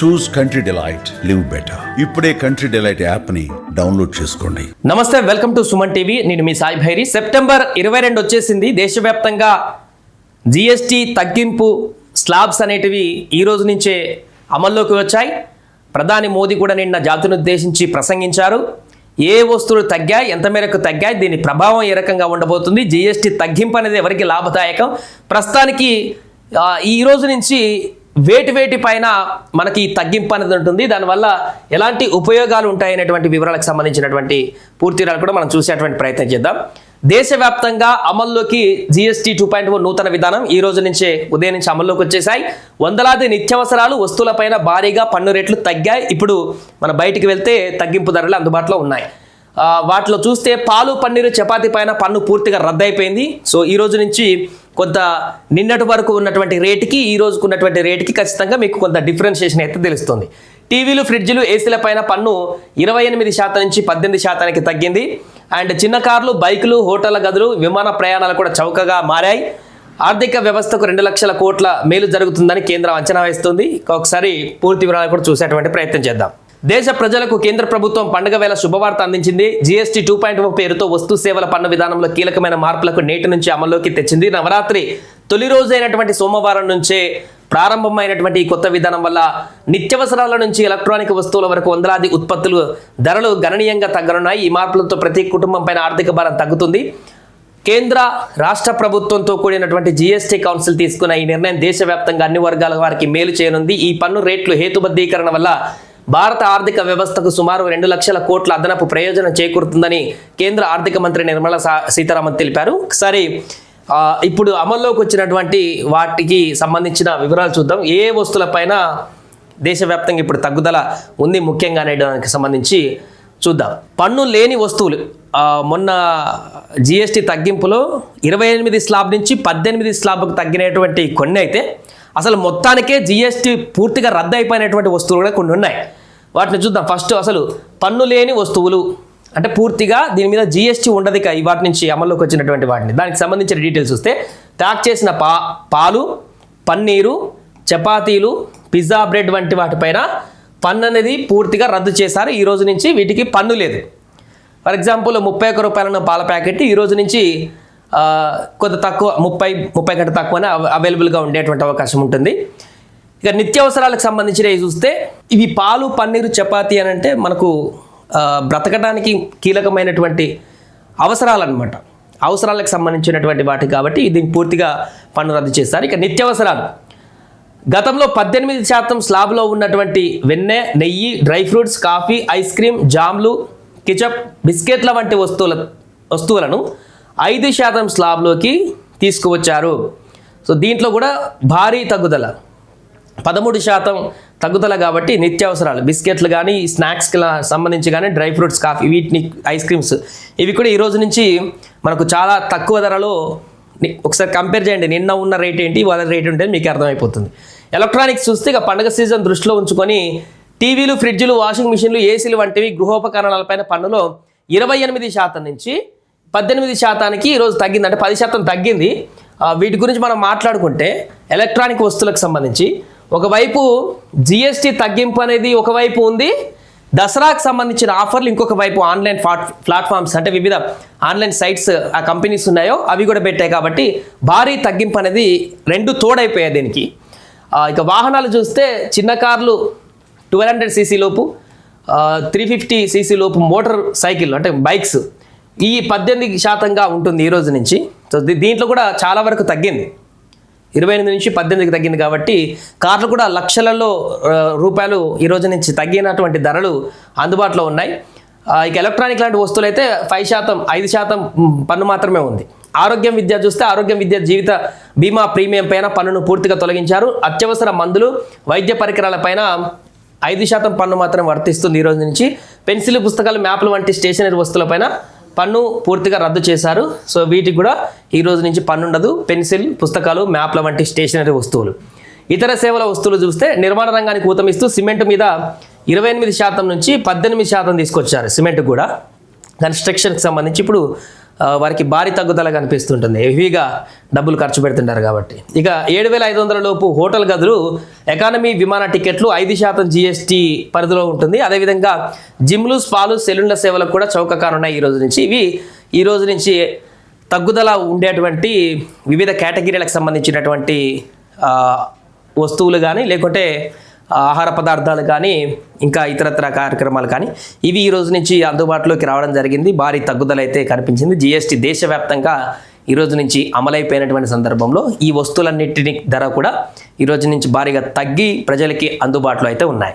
Choose country delight live better ఇప్పుడే country delight యాప్ని download చేసుకోండి. నమస్తే వెల్కమ్ టు సుమన్ టీవీ. నేను మీ సాయి భైరి. సెప్టెంబర్ ఇరవై రెండు వచ్చేసింది. దేశవ్యాప్తంగా జిఎస్టి తగ్గింపు స్లాబ్స్ అనేటివి ఈ రోజు నుంచే అమల్లోకి వచ్చాయి. ప్రధాని మోదీ కూడా నిన్న జాతిని ఉద్దేశించి ప్రసంగించారు. ఏ వస్తువులు తగ్గాయి ఎంత మేరకు తగ్గాయి దీని ప్రభావం ఏ రకంగా ఉండబోతుంది? జిఎస్టి తగ్గింపు అనేది ఎవరికి లాభదాయకం? ప్రస్తుతానికి ఈ రోజు నుంచి వేటి వేటి పైన మనకి తగ్గింపు అనేది ఉంటుంది. దానివల్ల ఎలాంటి ఉపయోగాలు ఉంటాయనేటువంటి వివరాలకు సంబంధించినటువంటి పూర్తి వివరాలు కూడా మనం చూసేటువంటి ప్రయత్నం చేద్దాం. దేశవ్యాప్తంగా అమల్లోకి జిఎస్టీ టూ పాయింట్ నూతన విధానం ఈ రోజు నుంచే ఉదయం నుంచి అమల్లోకి వచ్చేసాయి వందలాది నిత్యావసరాలు వస్తువులపైన భారీగా పన్ను రేట్లు తగ్గాయి. ఇప్పుడు మన బయటికి వెళ్తే తగ్గింపు ధరలు అందుబాటులో ఉన్నాయి. వాటిలో చూస్తే పాలు పన్నీరు చపాతి పైన పన్ను పూర్తిగా రద్దయిపోయింది. సో ఈ రోజు నుంచి కొంత నిన్నటి వరకు ఉన్నటువంటి రేటుకి ఈ రోజుకు ఉన్నటువంటి రేటుకి ఖచ్చితంగా మీకు కొంత డిఫరెన్షియేషన్ అయితే తెలుస్తుంది. టీవీలు ఫ్రిడ్జ్లు ఏసీల పైన పన్ను ఇరవై ఎనిమిది శాతం నుంచి పద్దెనిమిది శాతానికి తగ్గింది. అండ్ చిన్న కార్లు బైకులు హోటళ్ళ గదులు విమాన ప్రయాణాలు కూడా చౌకగా మారాయి. ఆర్థిక వ్యవస్థకు రెండు లక్షల కోట్ల మేలు జరుగుతుందని కేంద్రం అంచనా వేస్తుంది. ఒకసారి పూర్తి వివరాలు కూడా చూసేటువంటి ప్రయత్నం చేద్దాం. దేశ ప్రజలకు కేంద్ర ప్రభుత్వం పండుగ వేళ శుభవార్త అందించింది. జీఎస్టీ టూ పాయింట్ పేరుతో వస్తు సేవల పన్ను విధానంలో కీలకమైన మార్పులకు నేటి నుంచి అమల్లోకి తెచ్చింది. నవరాత్రి తొలి రోజు అయినటువంటి సోమవారం నుంచే ప్రారంభమైనటువంటి ఈ కొత్త విధానం వల్ల నిత్యవసరాల నుంచి ఎలక్ట్రానిక్ వస్తువుల వరకు వందలాది ఉత్పత్తులు ధరలు గణనీయంగా తగ్గనున్నాయి. ఈ మార్పులతో ప్రతి కుటుంబం పైన ఆర్థిక భారం తగ్గుతుంది. కేంద్ర రాష్ట్ర ప్రభుత్వంతో కూడినటువంటి జీఎస్టీ కౌన్సిల్ తీసుకున్న ఈ నిర్ణయం దేశవ్యాప్తంగా అన్ని వర్గాల వారికి మేలు చేయనుంది. ఈ పన్ను రేట్లు హేతుబద్ధీకరణ వల్ల భారత ఆర్థిక వ్యవస్థకు సుమారు రెండు లక్షల కోట్ల అదనపు ప్రయోజనం చేకూరుతుందని కేంద్ర ఆర్థిక మంత్రి నిర్మలా సీతారామన్ తెలిపారు. ఒకసారి ఇప్పుడు అమల్లోకి వచ్చినటువంటి వాటికి సంబంధించిన వివరాలు చూద్దాం. ఏ వస్తువులపైన దేశవ్యాప్తంగా ఇప్పుడు తగ్గుదల ఉంది ముఖ్యంగా అనేదానికి సంబంధించి చూద్దాం. పన్ను లేని వస్తువులు మొన్న జిఎస్టీ తగ్గింపులో ఇరవై ఎనిమిది స్లాబ్ నుంచి పద్దెనిమిది స్లాబ్కు తగ్గినటువంటి కొన్ని అయితే అసలు మొత్తానికే జిఎస్టీ పూర్తిగా రద్దు అయిపోయినటువంటి వస్తువులు కూడా కొన్ని ఉన్నాయి. వాటిని చూద్దాం. ఫస్ట్ అసలు పన్ను లేని వస్తువులు. అంటే పూర్తిగా దీని మీద జిఎస్టీ ఉండదు ఇక వాటి నుంచి అమల్లోకి వచ్చినటువంటి వాటిని. దానికి సంబంధించిన డీటెయిల్స్ చూస్తే ప్యాక్ చేసిన పా పాలు పన్నీరు చపాతీలు పిజ్జా బ్రెడ్ వంటి వాటిపైన పన్ను అనేది పూర్తిగా రద్దు చేశారు. ఈ రోజు నుంచి వీటికి పన్ను లేదు. ఫర్ ఎగ్జాంపుల్ ముప్పై ఒక్క రూపాయలను పాల ప్యాకెట్ ఈ రోజు నుంచి కొంత తక్కువ ముప్పై ముప్పై కంటే తక్కువనే అవ- అవైలబుల్గా ఉండేటువంటి అవకాశం ఉంటుంది. ఇక నిత్యావసరాలకు సంబంధించినవి చూస్తే ఇవి పాలు పన్నీరు చపాతి అని అంటే మనకు బ్రతకడానికి కీలకమైనటువంటి అవసరాలన్నమాట. అవసరాలకు సంబంధించినటువంటి వాటి కాబట్టి దీన్ని పూర్తిగా పన్ను రద్దు చేస్తారు. ఇక నిత్యావసరాలు. గతంలో పద్దెనిమిది శాతం స్లాబ్లో ఉన్నటువంటి వెన్నె నెయ్యి dry fruits coffee ice cream జామ్లు ketchup బిస్కెట్ల వంటి వస్తువుల వస్తువులను ఐదు శాతం స్లాబ్లోకి తీసుకువచ్చారు. సో దీంట్లో కూడా భారీ తగ్గుదల. పదమూడు శాతం తగ్గుదల కాబట్టి నిత్యావసరాలు బిస్కెట్లు కానీ స్నాక్స్కి సంబంధించి కానీ డ్రై ఫ్రూట్స్ కాఫీ వీటిని ఐస్ క్రీమ్స్ ఇవి కూడా ఈరోజు నుంచి మనకు చాలా తక్కువ ధరలో ఒకసారి కంపేర్ చేయండి నిన్న ఉన్న రేట్ ఏంటి వాళ్ళ రేట్ ఉంటే మీకు అర్థమైపోతుంది. ఎలక్ట్రానిక్స్ చూస్తే ఇక పండుగ సీజన్ దృష్టిలో ఉంచుకొని టీవీలు ఫ్రిడ్జ్లు వాషింగ్ మిషన్లు ఏసీలు వంటివి గృహోపకరణాలపైన పన్నులో ఇరవై ఎనిమిది శాతం నుంచి పద్దెనిమిది శాతానికి ఈరోజు తగ్గింది. అంటే పది శాతం తగ్గింది. వీటి గురించి మనం మాట్లాడుకుంటే ఎలక్ట్రానిక్ వస్తువులకు సంబంధించి ఒకవైపు జిఎస్టీ తగ్గింపు అనేది ఒకవైపు ఉంది. దసరాకు సంబంధించిన ఆఫర్లు ఇంకొక వైపు ఆన్లైన్ ప్లాట్ ప్లాట్ఫామ్స్ అంటే వివిధ ఆన్లైన్ సైట్స్ ఆ కంపెనీస్ ఉన్నాయో అవి కూడా పెట్టాయి కాబట్టి భారీ తగ్గింపు అనేది రెండు తోడైపోయాయి దీనికి. ఇక వాహనాలు చూస్తే చిన్న కార్లు ట్వెల్వ్ హండ్రెడ్ సీసీ లోపు త్రీ ఫిఫ్టీ సీసీ లోపు మోటార్ సైకిల్ అంటే బైక్స్ ఈ పద్దెనిమిది శాతంగా ఉంటుంది ఈ రోజు నుంచి. సో దీంట్లో కూడా చాలా వరకు తగ్గింది. ఇరవై ఎనిమిది నుంచి పద్దెనిమిదికి తగ్గింది కాబట్టి కార్లు కూడా లక్షలలో రూపాయలు ఈ రోజు నుంచి తగ్గినటువంటి ధరలు అందుబాటులో ఉన్నాయి. ఇక ఎలక్ట్రానిక్ లాంటి వస్తువులు అయితే ఫైవ్ శాతం ఐదు శాతం పన్ను మాత్రమే ఉంది. ఆరోగ్యం విద్య చూస్తే ఆరోగ్యం విద్య జీవిత బీమా ప్రీమియం పైన పన్నును పూర్తిగా తొలగించారు. అత్యవసర మందులు వైద్య పరికరాలపైన ఐదు శాతం పన్ను మాత్రం వర్తిస్తుంది ఈ రోజు నుంచి. పెన్సిల్ పుస్తకాలు మ్యాప్లు వంటి స్టేషనరీ వస్తువులపైన పన్ను పూర్తిగా రద్దు చేశారు. సో వీటికి కూడా ఈ రోజు నుంచి పన్ను ఉండదు పెన్సిల్ పుస్తకాలు మ్యాప్ల వంటి స్టేషనరీ వస్తువులు. ఇతర సేవల వస్తువులు చూస్తే నిర్మాణ రంగానికి ఊతమిస్తూ సిమెంట్ మీద ఇరవై ఎనిమిది శాతం నుంచి పద్దెనిమిది శాతం తీసుకొచ్చారు సిమెంట్ కూడా. కన్స్ట్రక్షన్కి సంబంధించి ఇప్పుడు వారికి భారీ తగ్గుదల కనిపిస్తుంటుంది. హెవీగా డబ్బులు ఖర్చు పెడుతుంటారు కాబట్టి. ఇక ఏడు వేల ఐదు వందల లోపు హోటల్ గదులు ఎకానమీ విమాన టికెట్లు ఐదు శాతం జీఎస్టీ పరిధిలో ఉంటుంది. అదేవిధంగా జిమ్లు స్పాలు సెలూన్ల సేవలకు కూడా చౌక కానున్నాయి ఈ రోజు నుంచి. ఇవి ఈ రోజు నుంచి తగ్గుదల ఉండేటువంటి వివిధ కేటగిరీలకు సంబంధించినటువంటి వస్తువులు కానీ లేకుంటే ఆహార పదార్థాలు కానీ ఇంకా ఇతరత్ర కార్యక్రమాలు కానీ ఇవి ఈ రోజు నుంచి అందుబాటులోకి రావడం జరిగింది. భారీ తగ్గుదల అయితే కనిపించింది. జిఎస్టీ దేశవ్యాప్తంగా ఈ రోజు నుంచి అమలైపోయినటువంటి సందర్భంలో ఈ వస్తువులన్నింటినీ ధర కూడా ఈ రోజు నుంచి భారీగా తగ్గి ప్రజలకి అందుబాటులో అయితే ఉన్నాయి.